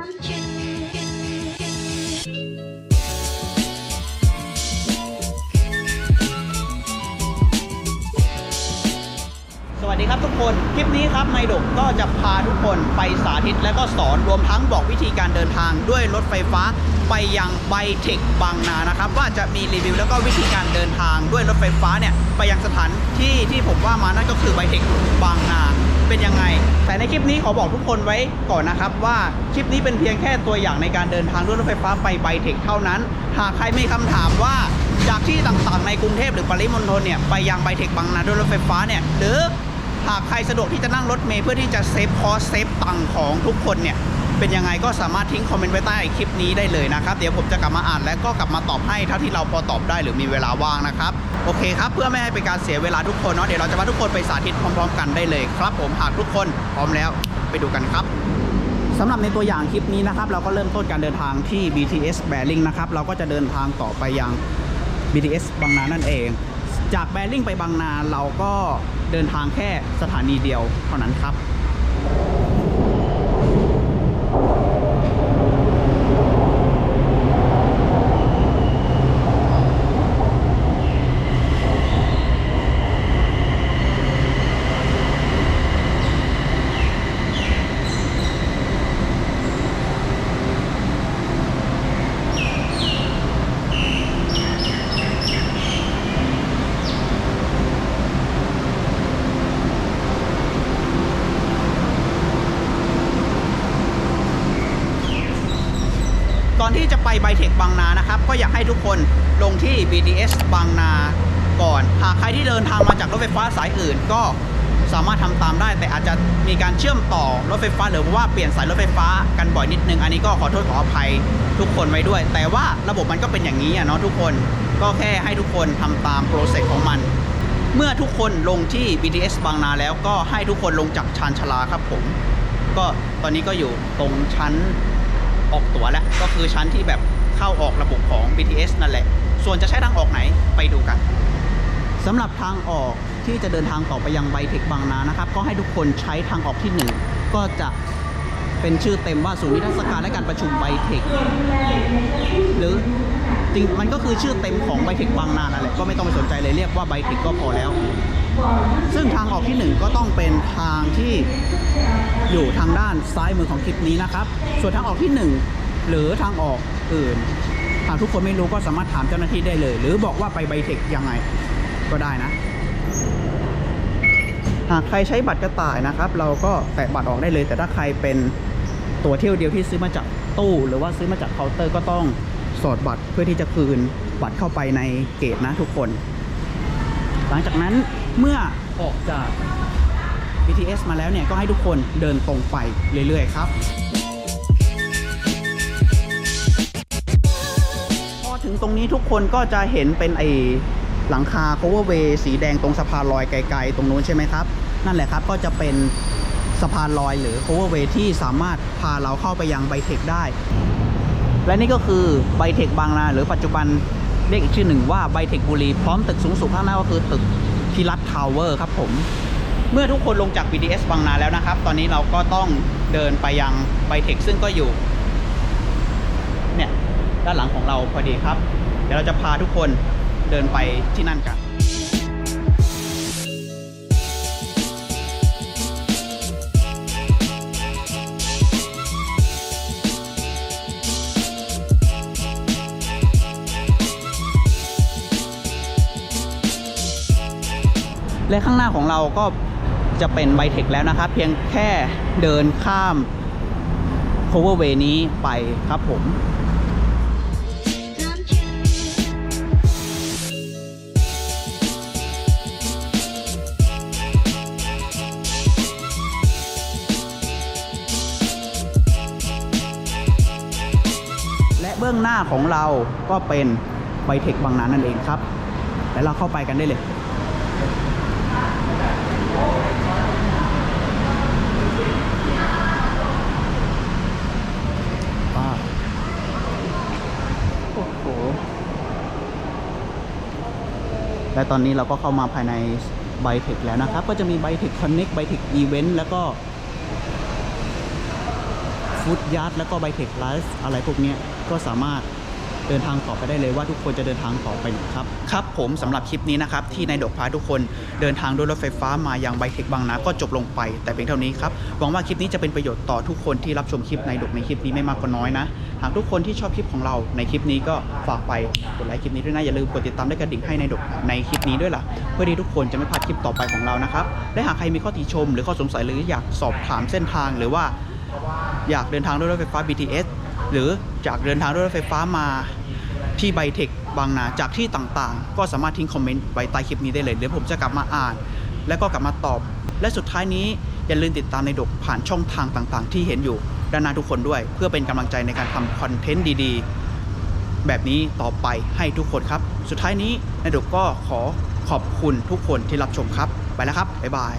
สวัสดีครับทุกคน คลิปนี้ครับไมโดกก็จะพาทุกคนไปสาธิตและก็สอนรวมทั้งบอกวิธีการเดินทางด้วยรถไฟฟ้าไปยังไบเทคบางนานะครับ ว่าจะมีรีวิวแล้วก็วิธีการเดินทางด้วยรถไฟฟ้าเนี่ยไปยังสถานที่ที่ผมว่ามานั่นก็คือไบเทคบางนา เป็นยังไง แต่ในคลิปนี้ขอบอกทุกคนไว้ก่อนนะครับว่าคลิปนี้เป็นเพียงแค่ตัวอย่างในการเดินทางด้วยรถไฟฟ้าไปไบเทคเท่านั้น หากใครมีคำถามว่าจากที่ต่างๆในกรุงเทพหรือปริมณฑลเนี่ยไปยังไบเทคบางนาด้วยรถไฟฟ้าเนี่ยหรือหากใครสะดวกที่จะนั่งรถเมล์เพื่อที่จะเซฟคอสเซฟตังของทุกคนเนี่ย เป็นยังไงก็สามารถทิ้งคอมเมนต์ไว้ใต้คลิปนี้ได้เลยนะครับ เดี๋ยวผมจะกลับมาอ่านและก็กลับมาตอบให้เท่าที่เราพอตอบได้หรือมีเวลาว่างนะครับโอเคครับเพื่อไม่ให้เป็นการเสียเวลาทุกคนเนาะเดี๋ยวเราจะมาทุกคนไปสาธิตพร้อมๆ กันได้เลยครับ ผมหากทุกคนพร้อมแล้วไปดูกันครับสำหรับในตัวอย่างคลิปนี้นะครับ เราก็เริ่มต้นการเดินทางที่ BTS b a r r i n g นะครับ เราก็จะเดินทางต่อไปยัง BTS บางนานั่นเอง จากแบริ่งไปบางนาเราก็เดินทางแค่สถานีเดียวเท่านั้นครับ ก่ อนที่จะไปไบเทคบางนานะครับ ก็อยากให้ทุกคนลงที่ BTS บางนาก่อน หากใครที่เดินทางมาจากรถไฟฟ้าสายอื่นก็สามารถทำตามได้ แต่อาจจะมีการเชื่อมต่อรถไฟฟ้าหรือว่าเปลี่ยนสายรถไฟฟ้ากันบ่อยนิดนึง อันนี้ก็ขอโทษขออภัยทุกคนไว้ด้วย แต่ว่าระบบมันก็เป็นอย่างนี้อะเนาะทุกคนก็แค่ให้ทุกคนทำตามโปรเซสของมัน เมื่อทุกคนลงที่ BTS บางนาแล้วก็ให้ทุกคนลงจากชานชาลาครับผม ก็ตอนนี้ก็อยู่ตรงชั้น ออกตั๋วแล้ว ก็คือชั้นที่แบบเข้าออกระบบของ BTS นั่นแหละ ส่วนจะใช้ทางออกไหนไปดูกันสำหรับทางออกที่จะเดินทางต่อไปยังไบเทคบางนานะครับ ก็ให้ทุกคนใช้ทางออกที่ 1 ก็จะเป็นชื่อเต็มว่าศูนย์นิทรรศการและการประชุมไบเทคหรือจริงมันก็คือชื่อเต็มของไบเทคบางนานั่นแหละก็ไม่ต้องไปสนใจเลยเรียกว่าไบเทคก็พอแล้ว ซึ่งทางออกที่หนึ่งก็ต้องเป็นทางที่ อยู่ทางด้านซ้ายมือของคลิปนี้นะครับ ส่วนทางออกที่หนึ่งหรือทางออกอื่นหากทุกคนไม่รู้ก็สามารถถามเจ้าหน้าที่ได้เลย หรือบอกว่าไปไบเทคยังไงก็ได้นะ หากใครใช้บัตรกระต่ายนะครับ เราก็แตะบัตรออกได้เลย แต่ถ้าใครเป็นตัวเที่ยวเดียวที่ซื้อมาจากตู้หรือว่าซื้อมาจากเคาน์เตอร์ก็ต้องสอดบัตรเพื่อที่จะคืนบัตรเข้าไปในเกตนะทุกคน หลังจากนั้นเมื่อออกจาก BTS มาแล้วเนี่ยก็ให้ทุกคนเดินตรงไปเรื่อยๆครับพอถึงตรงนี้ทุกคนก็จะเห็นเป็นไอหลังคา coverway สีแดงตรงสะพานลอยไกลๆ ตรงนู้นใช่ไหมครับ นั่นแหละครับก็จะเป็นสะพานลอยหรือ coverway ที่สามารถพาเราเข้าไปยังไบเทคได้ และนี่ก็คือไบเทคบางนาหรือปัจจุบันเรียกอีกชื่อหนึ่งว่าไบเทคบุรี พร้อมตึกสูงสุดข้างหน้าก็คือตึกพิรัตทาวเวอร์ครับผม เมื่อทุกคนลงจาก BTS บางนาแล้วนะครับ ตอนนี้เราก็ต้องเดินไปยังไบเทคซึ่งก็อยู่ เนี่ยด้านหลังของเราพอดีครับ เดี๋ยวเราจะพาทุกคนเดินไปที่นั่นกันและข้างหน้าของเราก็ จะเป็นไบเทคแล้วนะครับ เพียงแค่เดินข้าม coverway นี้ไปครับผมและเบื้องหน้าของเราก็เป็นไบเทคบางนานั่นเองครับ แล้วเราเข้าไปกันได้เลย ป้าโอ้โห และตอนนี้เราก็เข้ามาภายในไบเทคแล้วนะครับ ก็จะมีไบเทคคอนเน็กไบเทคอีเวนต์แล้วก็ฟู้ดยาร์ดแล้วก็ไบเทคไลฟ์อะไรพวกนี้ก็สามารถ เดินทางต่อไปได้เลยว่าทุกคนจะเดินทางต่อไปครับครับผมสำหรับคลิปนี้นะครับที่นายดกพาทุกคนเดินทางด้วยรถไฟฟ้ามายังไบเทคบางนาก็จบลงไป แต่เพียงเท่านี้ครับหวังว่าคลิปนี้จะเป็นประโยชน์ต่อทุกคนที่รับชมคลิปนายดกในคลิปนี้ไม่มากก็น้อยนะหากทุกคนที่ชอบคลิปของเราในคลิปนี้ก็ฝากไปกดไลค์คลิปนี้ด้วยนะอย่าลืมกดติดตามและกระดิ่งให้นายดกในคลิปนี้ด้วยล่ะ เพื่อที่ทุกคนจะไม่พลาดคลิปต่อไปของเรานะครับและหากใครมีข้อติชม หรือข้อสงสัยหรืออยากสอบถามเส้นทางหรือว่าอยากเดินทางด้วยรถไฟฟ้า BTS หรืออยากเดินทางด้วยรถไฟฟ้ามาที่ไบเทคบางนาจากที่ต่างๆ ก็สามารถทิ้งคอมเมนต์ไว้ใต้คลิปนี้ได้เลย เดี๋ยวผมจะกลับมาอ่าน แล้วก็กลับมาตอบ และสุดท้ายนี้อย่าลืมติดตามในดกผ่านช่องทางต่างๆ ที่เห็นอยู่ด้านหน้าทุกคนด้วย เพื่อเป็นกำลังใจในการทำคอนเทนต์ดีๆ แบบนี้ต่อไปให้ทุกคนครับ สุดท้ายนี้ในดกก็ขอขอบคุณทุกคนที่รับชมครับ ไปแล้วครับบ๊ายบาย